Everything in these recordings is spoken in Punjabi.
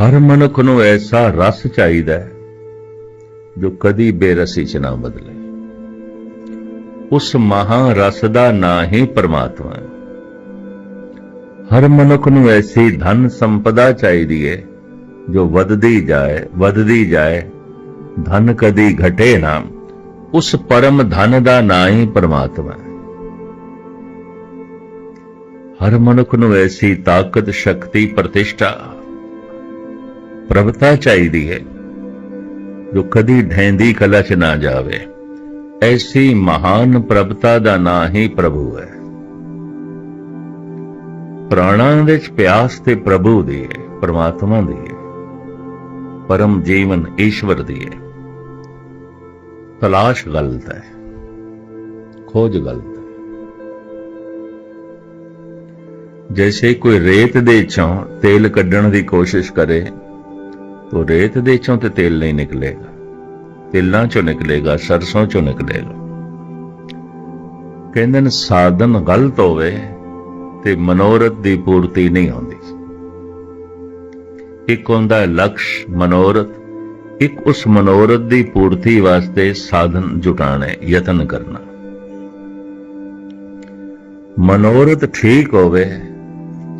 ਹਰ ਮਨੁੱਖ ਨੂੰ ਐਸਾ ਰਸ ਚਾਹੀਦਾ ਹੈ ਜੋ ਕਦੀ ਬੇਰਸੀ ਚ ਨਾ ਬਦਲੇ। ਉਸ ਮਹਾ ਰਸ ਦਾ ਨਾਂ ਹੀ ਪਰਮਾਤਮਾ ਹੈ। ਹਰ ਮਨੁੱਖ ਨੂੰ ਐਸੀ ਧਨ ਸੰਪਦਾ ਚਾਹੀਦੀ ਹੈ ਜੋ ਵੱਧਦੀ ਜਾਏ ਵੱਧਦੀ ਜਾਏ, ਧਨ ਕਦੀ ਘਟੇ ਨਾ। ਉਸ ਪਰਮ ਧਨ ਦਾ ਨਾਂ ਹੀ ਪਰਮਾਤਮਾ ਹੈ। ਹਰ ਮਨੁੱਖ ਨੂੰ ਐਸੀ ਤਾਕਤ, ਸ਼ਕਤੀ, ਪ੍ਰਤਿਸ਼ਠਾ ਪ੍ਰਭਤਾ ਚਾਹੀਦੀ ਹੈ, ਜੋ ਕਦੀ ਢੈਂਦੀ ਕਲਾ ਚ ਨਾ ਜਾਵੇ। ਐਸੀ ਮਹਾਨ ਪ੍ਰਭਤਾ ਦਾ ਨਾਂ ਹੀ ਪ੍ਰਭੂ ਹੈ। ਪ੍ਰਾਣਾਂ ਵਿੱਚ ਪਿਆਸ ਤੇ ਪ੍ਰਭੂ ਦੀ ਹੈ, ਪਰਮਾਤਮਾ ਦੀ ਹੈ। ਪਰਮ ਜੀਵਨ ਈਸ਼ਵਰ ਦੀ ਹੈ। ਤਲਾਸ਼ ਗਲਤ ਹੈ, ਖੋਜ ਗਲਤ ਹੈ। ਜੈਸੇ ਕੋਈ ਰੇਤ ਦੇ ਚੋਂ ਤੇਲ ਕੱਢਣ ਦੀ ਕੋਸ਼ਿਸ਼ ਕਰੇ तो रेत ਦੇ ਚੋਂ ਤੇ ਤੇਲ ਨਹੀਂ ਨਿਕਲੇਗਾ ਤਿਲਾਂ ਚੋਂ ਨਿਕਲੇਗਾ ਸਰਸੋਂ ਚੋਂ ਨਿਕਲੇਗਾ ਕਹਿੰਦੇ ਨੇ ਸਾਧਨ ਗਲਤ ਹੋਵੇ ਤੇ ਮਨੋਰਥ ਦੀ ਪੂਰਤੀ ਨਹੀਂ ਹੁੰਦੀ ਇੱਕ ਹੁੰਦਾ ਹੈ ਲਕਸ਼ ਮਨੋਰਥ ਇੱਕ ਉਸ ਮਨੋਰਥ ਦੀ ਪੂਰਤੀ ਵਾਸਤੇ ਸਾਧਨ ਜੁਟਾਣੇ ਯਤਨ ਕਰਨਾ ਮਨੋਰਥ ਠੀਕ ਹੋਵੇ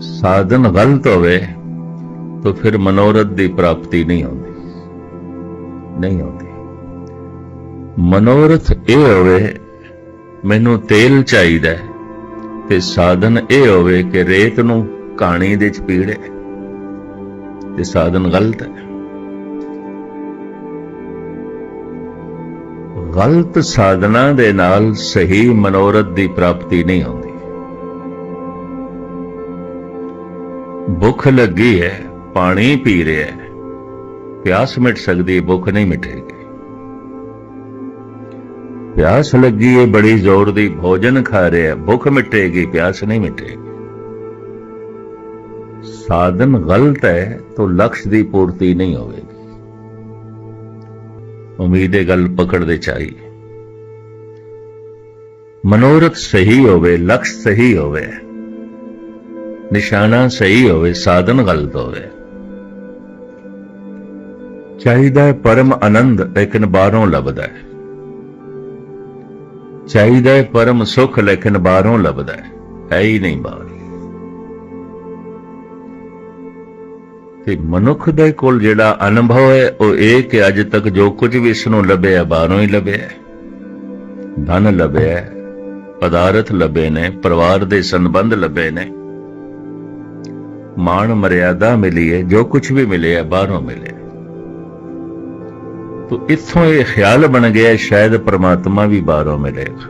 ਸਾਧਨ ਗਲਤ ਹੋਵੇ ਤਾਂ ਫਿਰ ਮਨੋਰਥ ਦੀ ਪ੍ਰਾਪਤੀ ਨਹੀਂ ਆਉਂਦੀ। ਨਹੀਂ ਆਉਂਦੀ। ਮਨੋਰਥ ਇਹ ਹੋਵੇ, ਮੈਨੂੰ ਤੇਲ ਚਾਹੀਦਾ ਤੇ ਸਾਧਨ ਇਹ ਹੋਵੇ ਕਿ ਰੇਤ ਨੂੰ ਕਹਾਣੀ ਦੇ ਚ ਪੀੜੇ ਤੇ ਸਾਧਨ ਗਲਤ ਹੈ। ਗਲਤ ਸਾਧਨਾ ਦੇ ਨਾਲ ਸਹੀ ਮਨੋਰਥ ਦੀ ਪ੍ਰਾਪਤੀ ਨਹੀਂ ਆਉਂਦੀ। ਭੁੱਖ ਲੱਗੀ ਹੈ। ਪਾਣੀ ਪੀ ਰਿਹਾ ਹੈ। ਪਿਆਸ ਮਿਟ ਸਕਦੀ ਹੈ, ਭੁੱਖ ਨਹੀਂ ਮਿਟੇਗੀ। ਪਿਆਸ ਲੱਗੀ ਹੈ, ਬੜੀ ਜ਼ੋਰ ਦੀ ਭੋਜਨ ਖਾ ਰਿਹਾ ਹੈ, ਭੁੱਖ ਮਿਟੇਗੀ, ਪਿਆਸ ਨਹੀਂ ਮਿਟੇਗੀ। ਸਾਧਨ ਗਲਤ ਹੈ, ਤਾਂ ਲਕਸ਼ ਦੀ ਪੂਰਤੀ ਨਹੀਂ ਹੋਵੇਗੀ। ਉਮੀਦ ਇਹ ਗੱਲ ਪਕੜਦੇ ਚਾਹੀ। ਮਨੋਰਥ ਸਹੀ ਹੋਵੇ, ਲਕਸ਼ ਸਹੀ ਹੋਵੇ, ਨਿਸ਼ਾਨਾ ਸਹੀ ਹੋਵੇ, ਸਾਧਨ ਗਲਤ ਹੋਵੇ। ਚਾਹੀਦਾ ਹੈ ਪਰਮ ਆਨੰਦ ਲੇਕਿਨ ਬਾਹਰੋਂ ਲੱਭਦਾ ਹੈ। ਚਾਹੀਦਾ ਹੈ ਪਰਮ ਸੁਖ ਲੇਕਿਨ ਬਾਹਰੋਂ ਲੱਭਦਾ ਹੈ। ਹੈ ਹੀ ਨਹੀਂ ਬਾਹਰ। ਤੇ ਮਨੁੱਖ ਦੇ ਕੋਲ ਜਿਹੜਾ ਅਨੁਭਵ ਹੈ, ਉਹ ਇਹ ਕਿ ਅੱਜ ਤੱਕ ਜੋ ਕੁਝ ਵੀ ਇਸ ਨੂੰ ਲੱਭਿਆ ਬਾਹਰੋਂ ਹੀ ਲੱਭਿਆ ਧਨ ਲੱਭਿਆ ਪਦਾਰਥ ਲੱਭੇ ਨੇ, ਪਰਿਵਾਰ ਦੇ ਸੰਬੰਧ ਲੱਭੇ ਨੇ। ਮਾਣ ਮਰਿਆਦਾ ਮਿਲੀ ਹੈ, ਜੋ ਕੁਝ ਵੀ ਮਿਲਿਆ, ਬਾਹਰੋਂ ਮਿਲਿਆ तो इतों ये ख्याल बन गया, शायद परमात्मा भी बारों मिलेगा।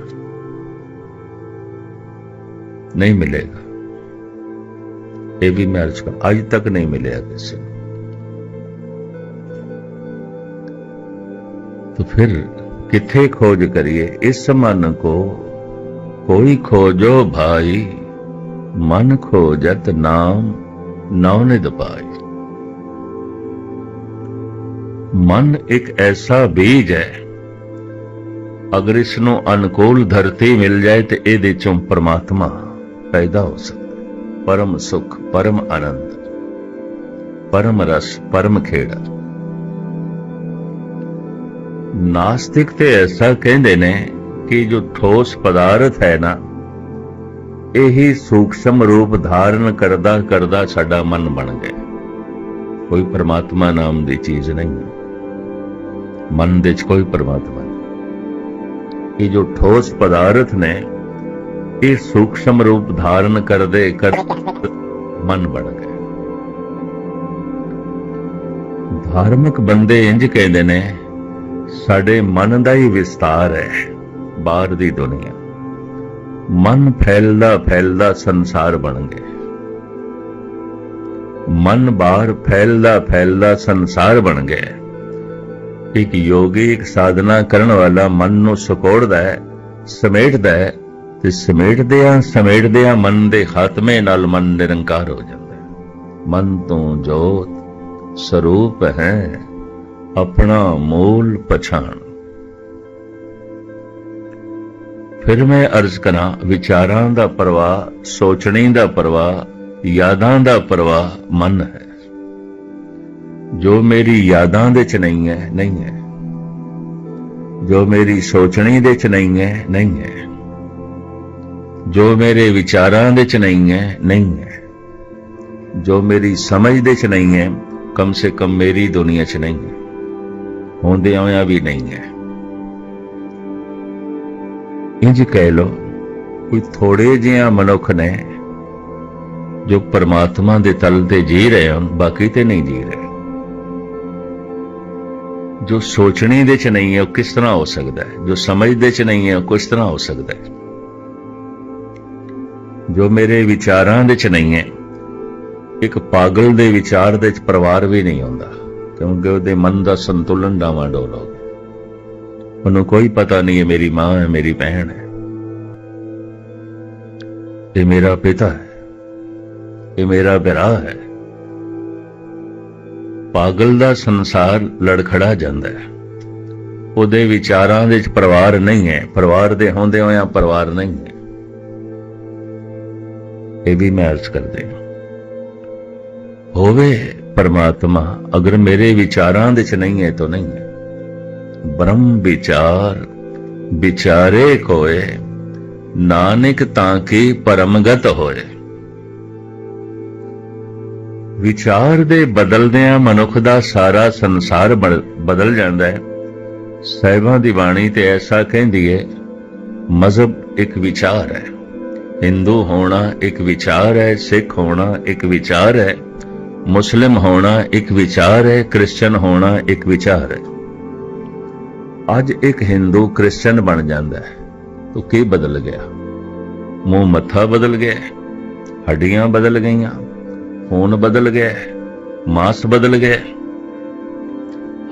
नहीं मिलेगा। ये भी मैं अर्ज़ कर, आज तक नहीं मिलेगा किसी तो फिर किथे खोज करिए? इस मन को कोई खोजो भाई, मन खोजत नाम नौ ने दबाई ਮਨ ਇੱਕ ਐਸਾ ਬੀਜ ਹੈ। ਅਗਰ ਇਸ ਨੂੰ ਅਨੁਕੂਲ ਧਰਤੀ ਮਿਲ ਜਾਏ ਤੇ ਇਹਦੇ ਚੋਂ ਪਰਮਾਤਮਾ ਪੈਦਾ ਹੋ ਸਕਦਾ ਪਰਮ ਸੁਖ, ਪਰਮ ਆਨੰਦ, ਪਰਮ ਰਸ, ਪਰਮ ਖੇੜਾ। ਨਾਸਤਿਕ ਤੇ ਐਸਾ ਕਹਿੰਦੇ ਨੇ ਕਿ ਜੋ ਠੋਸ ਪਦਾਰਥ ਹੈ ਨਾ, ਇਹੀ ਸੂਖਸ਼ਮ ਰੂਪ ਧਾਰਨ ਕਰਦਾ ਕਰਦਾ ਸਾਡਾ ਮਨ ਬਣ ਗਿਆ। ਕੋਈ ਪਰਮਾਤਮਾ ਨਾਮ ਦੀ ਚੀਜ਼ ਨਹੀਂ। ਮਨ ਦੇ ਚ ਕੋਈ ਪਰਮਾਤਮਾ ਨਹੀਂ। ਇਹ ਜੋ ਠੋਸ ਪਦਾਰਥ ਨੇ, ਇਹ ਸੂਖਸ਼ਮ ਰੂਪ ਧਾਰਨ ਕਰਦੇ ਕਰ ਮਨ ਬਣ ਗਏ। ਧਾਰਮਿਕ ਬੰਦੇ ਇੰਜ ਕਹਿੰਦੇ ਨੇ, ਸਾਡੇ ਮਨ ਦਾ ਹੀ ਵਿਸਤਾਰ ਹੈ ਬਾਹਰ ਦੀ ਦੁਨੀਆ। ਮਨ ਫੈਲਦਾ ਫੈਲਦਾ ਸੰਸਾਰ ਬਣ ਗਿਆ ਮਨ ਬਾਹਰ ਫੈਲਦਾ ਫੈਲਦਾ ਸੰਸਾਰ ਬਣ ਗਿਆ ਇੱਕ ਯੋਗੀ ਇੱਕ ਸਾਧਨਾ ਕਰਨ ਵਾਲਾ ਮਨ ਨੂੰ ਸਕੋੜਦਾ ਹੈ, ਸਮੇਟਦਾ ਹੈ ਤੇ ਸਮੇਟਦਿਆਂ ਸਮੇਟਦਿਆਂ ਮਨ ਦੇ ਖਾਤਮੇ ਨਾਲ ਮਨ ਨਿਰੰਕਾਰ ਹੋ ਜਾਂਦਾ ਹੈ। ਮਨ ਤੋਂ ਜੋਤ ਸਰੂਪ ਹੈ, ਆਪਣਾ ਮੂਲ ਪਛਾਣ। ਫਿਰ ਮੈਂ ਅਰਜ਼ ਕਰਾਂ, ਵਿਚਾਰਾਂ ਦਾ ਪ੍ਰਵਾਹ, ਸੋਚਣੀ ਦਾ ਪ੍ਰਵਾਹ, ਯਾਦਾਂ ਦਾ ਪ੍ਰਵਾਹ ਮਨ ਹੈ। ਜੋ ਮੇਰੀ ਯਾਦਾਂ ਦੇ ਚ ਨਹੀਂ ਹੈ ਨਹੀਂ ਹੈ। ਜੋ ਮੇਰੀ ਸੋਚਣੀ ਦੇ ਚ ਨਹੀਂ ਹੈ ਨਹੀਂ ਹੈ। ਜੋ ਮੇਰੇ ਵਿਚਾਰਾਂ ਦੇ ਚ ਨਹੀਂ ਹੈ ਨਹੀਂ ਹੈ। ਜੋ ਮੇਰੀ ਸਮਝ ਦੇ ਚ ਨਹੀਂ ਹੈ, ਕਮ ਸੇ ਕਮ ਮੇਰੀ ਦੁਨੀਆ ਚ ਨਹੀਂ ਹੈ। ਹੁੰਦੇ ਹੋਇਆਂ ਵੀ ਨਹੀਂ ਹੈ। ਇੰਜ ਕਹਿ ਲੋ ਕੋਈ ਥੋੜੇ ਜਿਹਾ ਮਨੁੱਖ ਨੇ ਜੋ ਪਰਮਾਤਮਾ ਦੇ ਤਲ ਤੇ ਜੀ ਰਹੇ ਹਨ, ਬਾਕੀ ਤੇ ਨਹੀਂ ਜੀ ਰਹੇ। ਜੋ ਸੋਚਣੀ ਦੇ ਚ ਨਹੀਂ ਹੈ, ਉਹ ਕਿਸ ਤਰ੍ਹਾਂ ਹੋ ਸਕਦਾ ਹੈ? ਜੋ ਸਮਝਦੇ ਚ ਨਹੀਂ ਹੈ, ਉਹ ਕਿਸ ਤਰ੍ਹਾਂ ਹੋ ਸਕਦਾ ਹੈ? ਜੋ ਮੇਰੇ ਵਿਚਾਰਾਂ ਦੇ ਚ ਨਹੀਂ ਹੈ, ਇੱਕ ਪਾਗਲ ਦੇ ਵਿਚਾਰ ਦੇ ਚ ਪਰਿਵਾਰ ਵੀ ਨਹੀਂ ਹੁੰਦਾ, ਕਿਉਂਕਿ ਉਹਦੇ ਮਨ ਦਾ ਸੰਤੁਲਨ ਡਾਵਾਂ ਡੋਲ ਹੋ ਗਿਆ। ਉਹਨੂੰ ਕੋਈ ਪਤਾ ਨਹੀਂ ਹੈ, ਮੇਰੀ ਮਾਂ ਹੈ, ਮੇਰੀ ਭੈਣ ਹੈ। ਇਹ ਮੇਰਾ ਪਿਤਾ ਹੈ, ਇਹ ਮੇਰਾ ਭਰਾ ਹੈ। ਪਾਗਲ ਦਾ ਸੰਸਾਰ ਲੜਖੜਾ ਜਾਂਦਾ ਹੈ। ਉਹਦੇ ਵਿਚਾਰਾਂ ਦੇ ਵਿੱਚ ਪਰਿਵਾਰ ਨਹੀਂ ਹੈ। ਪਰਿਵਾਰ ਦੇ ਹੁੰਦੇ ਹੋਇਆ ਪਰਿਵਾਰ ਨਹੀਂ ਹੈ। ਇਹ ਵੀ ਮੈਂ ਅਰਜ਼ ਕਰਦੇ ਹਾਂ। ਹੋਵੇ ਪਰਮਾਤਮਾ, ਅਗਰ ਮੇਰੇ ਵਿਚਾਰਾਂ ਦੇ ਚ ਨਹੀਂ ਹੈ ਤਾਂ ਨਹੀਂ ਹੈ। ਬ੍ਰਹਮ ਵਿਚਾਰ, ਵਿਚਾਰੇ ਕੋਏ, ਨਾਨਕ ਤਾਂ ਕੀ ਪਰਮਗਤ ਹੋਏ। ਵਿਚਾਰ ਦੇ ਬਦਲਦਿਆਂ ਮਨੁੱਖ ਦਾ ਸਾਰਾ ਸੰਸਾਰ ਬਦ- ਬਦਲ ਜਾਂਦਾ ਹੈ। ਸਹਿਬਾਂ ਦੀ ਬਾਣੀ ਤੇ ਐਸਾ ਕਹਿੰਦੀ ਹੈ, ਮਜ਼ਹਬ ਇੱਕ ਵਿਚਾਰ ਹੈ। ਹਿੰਦੂ ਹੋਣਾ ਇੱਕ ਵਿਚਾਰ ਹੈ, ਸਿੱਖ ਹੋਣਾ ਇੱਕ ਵਿਚਾਰ ਹੈ। ਮੁਸਲਿਮ ਹੋਣਾ ਇੱਕ ਵਿਚਾਰ ਹੈ ਕ੍ਰਿਸਚੀਅਨ ਹੋਣਾ ਇੱਕ ਵਿਚਾਰ ਹੈ। ਅੱਜ ਇੱਕ ਹਿੰਦੂ ਕ੍ਰਿਸਚੀਅਨ ਬਣ ਜਾਂਦਾ ਹੈ। ਤਾਂ ਕੀ ਬਦਲ ਗਿਆ? ਮੂੰਹ ਮੱਥਾ ਬਦਲ ਗਿਆ। ਹੱਡੀਆਂ ਬਦਲ ਗਈਆਂ। ਖੂਨ ਬਦਲ ਗਿਆ ਮਾਸ ਬਦਲ ਗਿਆ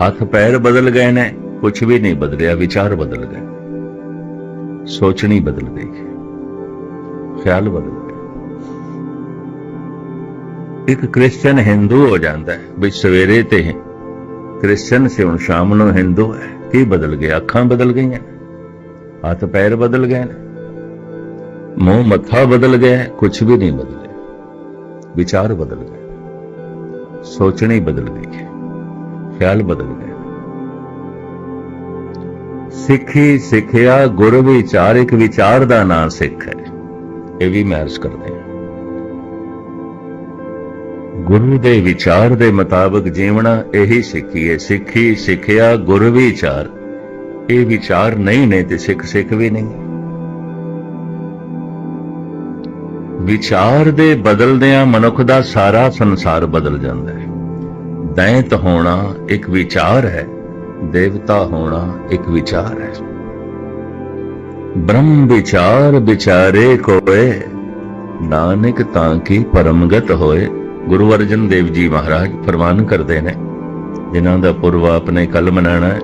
ਹੱਥ ਪੈਰ ਬਦਲ ਗਏ ਨੇ ਕੁਝ ਵੀ ਨਹੀਂ ਬਦਲਿਆ, ਵਿਚਾਰ ਬਦਲ ਗਏ, ਸੋਚਣੀ ਬਦਲ ਗਈ, ਖਿਆਲ ਬਦਲ ਗਿਆ। ਇੱਕ ਕ੍ਰਿਸਚੀਅਨ ਹਿੰਦੂ ਹੋ ਜਾਂਦਾ ਹੈ, ਵੀ ਸਵੇਰੇ ਤੇ ਕ੍ਰਿਸਚੀਅਨ ਸੇ ਹੁਣ ਸ਼ਾਮ ਨੂੰ ਹਿੰਦੂ ਹੈ, ਕੀ ਬਦਲ ਗਿਆ ਅੱਖਾਂ ਬਦਲ ਗਈਆਂ, ਹੱਥ ਪੈਰ ਬਦਲ ਗਏ ਨੇ, ਮੂੰਹ ਮੱਥਾ ਬਦਲ ਗਿਆ ਕੁਝ ਵੀ ਨਹੀਂ ਬਦਲਿਆ। ਵਿਚਾਰ ਬਦਲ ਗਏ। ਸੋਚਣੀ ਬਦਲ ਗਈ ਖਿਆਲ ਬਦਲ ਗਏ। ਸਿੱਖੀ ਸਿੱਖਿਆ ਗੁਰ ਵਿਚਾਰ, ਇੱਕ ਵਿਚਾਰ ਦਾ ਨਾਂ ਸਿੱਖ ਹੈ। ਇਹ ਵੀ ਮੈਂ ਕਰਦੇ ਹਾਂ। ਗੁਰੂ ਦੇ ਵਿਚਾਰ ਦੇ ਮੁਤਾਬਕ ਜੀਵਣਾ ਇਹੀ ਸਿੱਖੀ ਹੈ। ਸਿੱਖੀ ਸਿੱਖਿਆ, ਗੁਰ ਵਿਚਾਰ। ਇਹ ਵਿਚਾਰ ਨਹੀਂ ਨੇ ਤੇ ਸਿੱਖ ਸਿੱਖ ਵੀ ਨਹੀਂ। ਵਿਚਾਰ ਦੇ ਬਦਲਦਿਆਂ ਮਨੁੱਖ ਦਾ ਸਾਰਾ ਸੰਸਾਰ ਬਦਲ ਜਾਂਦਾ ਹੈ। ਦੈਂਤ ਹੋਣਾ ਇੱਕ ਵਿਚਾਰ ਹੈ, ਦੇਵਤਾ ਹੋਣਾ ਇੱਕ ਵਿਚਾਰ ਹੈ। ਬ੍ਰਹਮ ਵਿਚਾਰ ਵਿਚਾਰੇ ਕੋਏ, ਨਾਨਕ ਤਾਂ ਕੀ ਪਰਮਗਤ ਹੋਏ। ਗੁਰੂ ਅਰਜਨ ਦੇਵ ਜੀ ਮਹਾਰਾਜ ਫਰਮਾਨ ਕਰਦੇ ਨੇ, ਜਿਨ੍ਹਾਂ ਦਾ ਪੁਰਬ ਆਪਨੇ ਕੱਲ ਮਨਾਣਾ ਹੈ।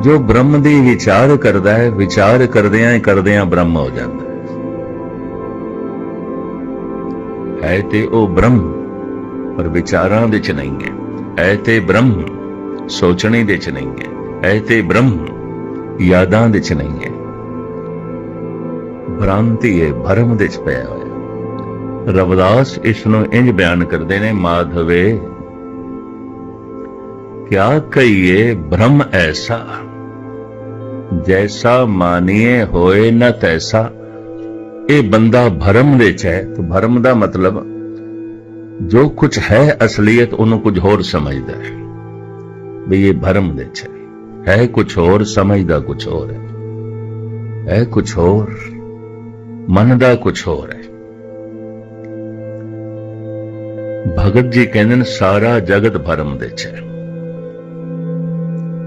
ਜੋ ਬ੍ਰਹਮ ਦੀ ਵਿਚਾਰ ਕਰਦਾ ਹੈ, ਵਿਚਾਰ ਕਰਦਿਆਂ ਹੀ ਕਰਦਿਆਂ ਬ੍ਰਹਮ ਹੋ ਜਾਂਦਾ ਹੈ ਤੇ ਉਹ ਬ੍ਰਹਮ, ਪਰ ਵਿਚਾਰਾਂ ਦੇ ਚ ਨਹੀਂ ਹੈ। ਹੈ ਤੇ ਬ੍ਰਹਮ, ਸੋਚਣੇ ਦੇ ਚ ਨਹੀਂ ਹੈ। ਹੈ ਤੇ ਬ੍ਰਹਮ, ਯਾਦਾਂ ਦੇ ਚ ਨਹੀਂ ਹੈ। ਭ੍ਰਾਂਤੀ ਹੈ ਭਰਮ ਦੇ ਚ ਪਿਆ ਹੋਇਆ। ਰਵਿਦਾਸ ਇਸ ਨੂੰ ਇੰਜ ਬਿਆਨ ਕਰਦੇ ਨੇ, ਮਾਧਵੇ, ਕਿਆ ਕਹੀਏ ਭ੍ਰਮ ਐਸਾ, ਜੈਸਾ ਮਾਨੀਏ ਹੋਏ ਨਾ ਤੈਸਾ। ਇਹ ਬੰਦਾ ਭਰਮ ਵਿੱਚ ਹੈ, ਤੇ ਭਰਮ ਦਾ ਮਤਲਬ ਜੋ ਕੁਝ ਹੈ ਅਸਲੀਅਤ ਉਹਨੂੰ ਕੁਝ ਹੋਰ ਸਮਝਦਾ ਹੈ। ਵੀ ਇਹ ਭਰਮ ਵਿੱਚ ਹੈ। ਹੈ ਕੁਝ ਹੋਰ, ਸਮਝਦਾ ਕੁਝ ਹੋਰ ਹੈ। ਹੈ ਕੁਝ ਹੋਰ ਮਨ ਦਾ ਕੁਝ ਹੋਰ ਹੈ। ਭਗਤ ਜੀ ਕਹਿੰਦੇ ਨੇ, ਸਾਰਾ ਜਗਤ ਭਰਮ ਦੇ ਚ ਹੈ।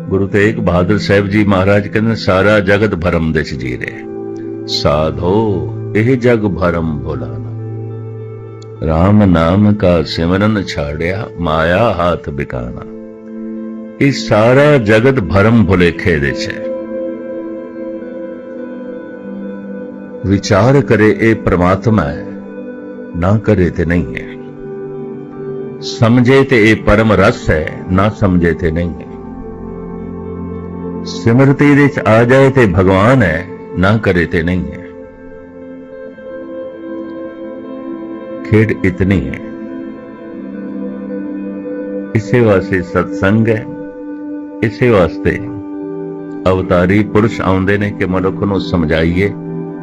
ਗੁਰੂ ਤੇਗ ਬਹਾਦਰ ਸਾਹਿਬ ਜੀ ਮਹਾਰਾਜ ਕਹਿੰਦੇ ਨੇ, ਸਾਰਾ ਜਗਤ ਭਰਮ ਦੇ ਚ ਜੀ ਰਿਹਾ ਸਾਧੋ ਇਹ ਜਗ ਭਰਮ ਭੁਲਾਣਾ RAM ਨਾਮ ਕਾ ਸਿਮਰਨ ਛਾੜਿਆ, ਮਾਇਆ ਹਾਥ ਬਿਕਾਣਾ ਇਹ ਸਾਰਾ ਜਗਤ ਭਰਮ ਭੁਲੇਖੇ ਦੇ ਚ ਹੈ। ਵਿਚਾਰ ਕਰੇ ਇਹ ਪ੍ਰਮਾਤਮਾ ਹੈ, ਨਾ ਕਰੇ ਤੇ ਨਹੀਂ ਹੈ। ਸਮਝੇ ਤੇ ਇਹ ਪਰਮ ਰਸ ਹੈ, ਨਾ ਸਮਝੇ ਤੇ ਨਹੀਂ ਹੈ। ਸਿਮਰਤੀ ਦੇ ਚ ਆ ਜਾਏ ਤੇ ਭਗਵਾਨ ਹੈ, ਨਾ ਕਰੇ ਤੇ ਖੇਡ ਇਤਨੀ ਹੈ। ਇਸੇ ਵਾਸਤੇ ਸਤਸੰਗ ਹੈ। ਇਸੇ ਵਾਸਤੇ ਅਵਤਾਰੀ ਪੁਰਸ਼ ਆਉਂਦੇ ਨੇ ਕਿ ਮਨੁੱਖ ਨੂੰ ਸਮਝਾਈਏ,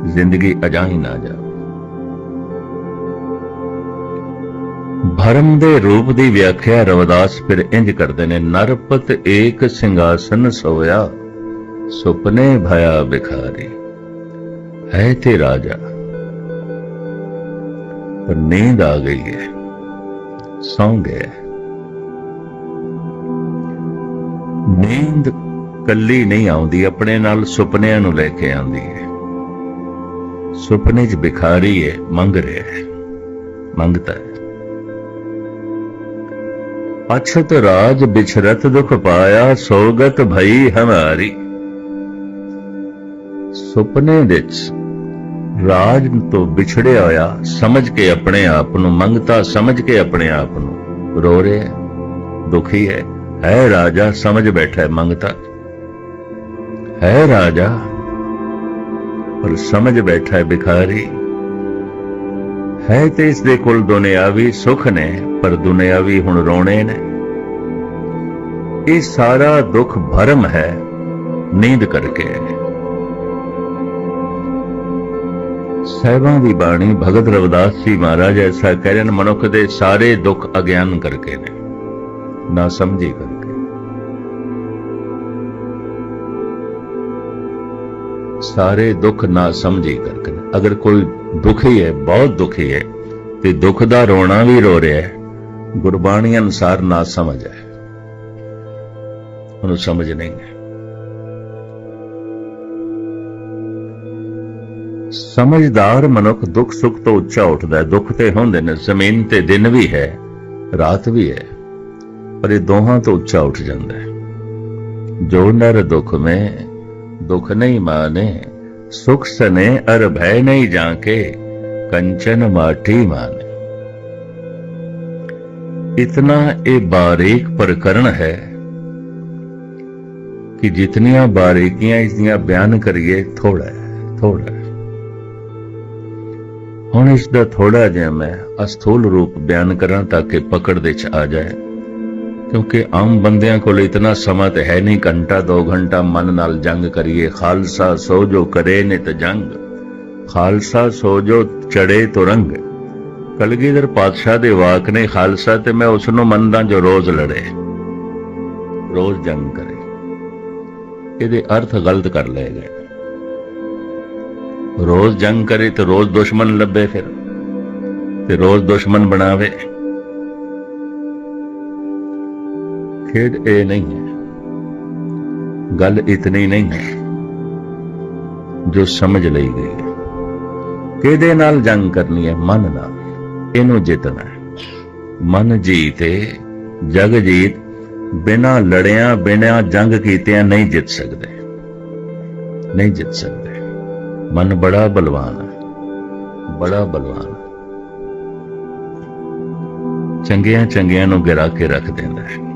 ਜ਼ਿੰਦਗੀ ਅਜਾਈ ਨਾ ਜਾਵੇ। ਭਰਮ ਦੇ ਰੂਪ ਦੀ ਵਿਆਖਿਆ ਰਵਿਦਾਸ ਫਿਰ ਇੰਜ ਕਰਦੇ ਨੇ, ਨਰਪਤ ਏਕ ਸਿੰਘਾਸਨ ਸੋਇਆ, ਸੁਪਨੇ ਭਇਆ ਬਿਖਾਰੀ ਹੈ ਤੇ ਰਾਜਾ। ਪਰ ਨੀਂਦ ਆ ਗਈ ਹੈ, ਸੌਂ ਗਿਆ ਨੀਂਦ ਕੱਲੀ ਨਹੀਂ ਆਉਂਦੀ, ਆਪਣੇ ਨਾਲ ਸੁਪਨਿਆਂ ਨੂੰ ਲੈ ਕੇ ਆਉਂਦੀ ਹੈ। ਸੁਪਨੇ 'ਚ ਬਿਖਾਰੀ ਹੈ, ਮੰਗ ਰਿਹਾ ਹੈ ਮੰਗਤਾ ਹੈ। ਅਛਤ ਰਾਜ ਬਿਛਰਤ ਦੁਖ ਪਾਇਆ, ਸੋਗਤ ਭਈ ਹਮਾਰੀ। ਸੁਪਨੇ ਵਿੱਚ ਰਾਜ ਤੋਂ ਵਿਛੜਿਆ ਹੋਇਆ, ਸਮਝ ਕੇ ਆਪਣੇ ਆਪ ਨੂੰ, ਮੰਗਤਾ ਸਮਝ ਕੇ ਆਪਣੇ ਆਪ ਨੂੰ। ਰੋ ਰਿਹਾ ਹੈ, ਦੁਖੀ ਹੈ। ਹੈ ਰਾਜਾ, ਸਮਝ ਬੈਠਾ ਹੈ, ਮੰਗਤਾ। ਹੈ ਰਾਜਾ, ਪਰ ਸਮਝ ਬੈਠਾ ਹੈ, ਭਿਖਾਰੀ। ਹੈ ਤੇ ਇਸ ਦੇ ਕੋਲ ਦੁਨਿਆਵੀ ਸੁੱਖ ਨੇ, ਪਰ ਦੁਨਿਆਵੀ ਹੁਣ ਰੋਣੇ ਨੇ। ਇਹ ਸਾਰਾ ਦੁੱਖ ਭਰਮ ਹੈ, ਨੀਂਦ ਕਰਕੇ। ਸਹਿਬਾਂ ਦੀ ਬਾਣੀ ਭਗਤ ਰਵਿਦਾਸ ਜੀ ਮਹਾਰਾਜ ਐਸਾ ਕਹਿ ਰਹੇ ਨੇ, ਮਨੁੱਖ ਦੇ ਸਾਰੇ ਦੁੱਖ ਅਗਿਆਨ ਕਰਕੇ ਨੇ। ਨਾ ਸਮਝੀ ਕਰਕੇ। ਸਾਰੇ ਦੁੱਖ ਨਾ ਸਮਝੀ ਕਰਕੇ। ਅਗਰ ਕੋਈ ਦੁਖੀ ਹੈ, ਬਹੁਤ ਦੁਖੀ ਹੈ, ਤੇ ਦੁੱਖ ਦਾ ਰੋਣਾ ਵੀ ਰੋ ਰਿਹਾ ਹੈ, ਗੁਰਬਾਣੀ ਅਨੁਸਾਰ ਨਾ ਸਮਝ ਹੈ ਉਹਨੂੰ ਸਮਝ ਨਹੀਂ ਹੈ ਸਮਝਦਾਰ ਮਨੁੱਖ ਦੁੱਖ ਸੁੱਖ ਤੋਂ ਉੱਚਾ ਉੱਠਦਾ ਹੈ ਦੁੱਖ ਤੇ ਹੁੰਦੇ ਨੇ ਜ਼ਮੀਨ ਤੇ ਦਿਨ ਵੀ ਹੈ ਰਾਤ ਵੀ ਹੈ ਪਰ ਇਹ ਦੋਹਾਂ ਤੋਂ ਉੱਚਾ ਉੱਠ ਜਾਂਦਾ ਹੈ ਜੋ ਨਰ ਦੁਖ में दुख नहीं माने सुख सने अर भय नहीं जाके कंचन माटी माने इतना ये बारीक प्रकरण है कि जितनियां बारीकियां इसदियां बयान करिए थोड़ा है थोड़ा है ਹੁਣ ਇਸ ਦਾ ਥੋੜਾ ਜਿਹਾ ਮੈਂ ਅਸਥੂਲ ਰੂਪ ਬਿਆਨ ਕਰਾਂ ਤਾਂ ਕਿ ਪਕੜ ਦੇ ਚ ਆ ਜਾਏ। ਕਿਉਂਕਿ ਆਮ ਬੰਦਿਆਂ ਕੋਲ ਇਤਨਾ ਸਮਾਂ ਤੇ ਹੈ ਨਹੀਂ, ਘੰਟਾ 2 ਘੰਟਾ ਮਨ ਨਾਲ ਜੰਗ ਕਰੀਏ। ਖਾਲਸਾ ਸੋ ਜੋ ਕਰੇ ਨੇ ਨਿਤ ਜੰਗ। ਖਾਲਸਾ ਸੋ ਜੋ ਚੜੇ ਤੋ ਰੰਗ। ਕਲਗੀਧਰ ਪਾਤਸ਼ਾਹ ਦੇ ਵਾਕ ਨੇ, ਖਾਲਸਾ ਤੇ ਮੈਂ ਉਸ ਨੂੰ ਮੰਨਦਾ ਜੋ ਰੋਜ਼ ਲੜੇ, ਰੋਜ਼ ਜੰਗ ਕਰੇ। ਇਹਦੇ ਅਰਥ ਗਲਤ ਕਰ ਲਏ ਗਏ। ਰੋਜ਼ ਜੰਗ ਕਰੇ ਤੇ ਰੋਜ਼ ਦੁਸ਼ਮਣ ਲੱਭੇ ਫਿਰ, ਤੇ ਰੋਜ਼ ਦੁਸ਼ਮਣ ਬਣਾਵੇ। ਖੇਡ ਇਹ ਨਹੀਂ ਹੈ, ਗੱਲ ਇਤਨੀ ਨਹੀਂ ਹੈ ਜੋ ਸਮਝ ਲਈ ਗਈ ਹੈ। ਕਿਹਦੇ ਨਾਲ ਜੰਗ ਕਰਨੀ ਹੈ? ਮਨ ਨਾਲ, ਇਹਨੂੰ ਜਿੱਤਣਾ ਹੈ। ਮਨ ਜੀਤੇ, ਜਗ ਜੀਤ, ਬਿਨਾ ਲੜਿਆਂ, ਬਿਨਾ ਜੰਗ ਕੀਤਿਆਂ ਨਹੀਂ ਜਿੱਤ ਸਕਦੇ। ਨਹੀਂ ਜਿੱਤ ਸਕਦੇ। ਮਨ ਬੜਾ ਬਲਵਾਨ ਹੈ ਬੜਾ ਬਲਵਾਨ ਚੰਗਿਆਂ ਚੰਗਿਆਂ ਨੂੰ ਗਿਰਾ ਕੇ ਰੱਖ ਦਿੰਦਾ ਹੈ।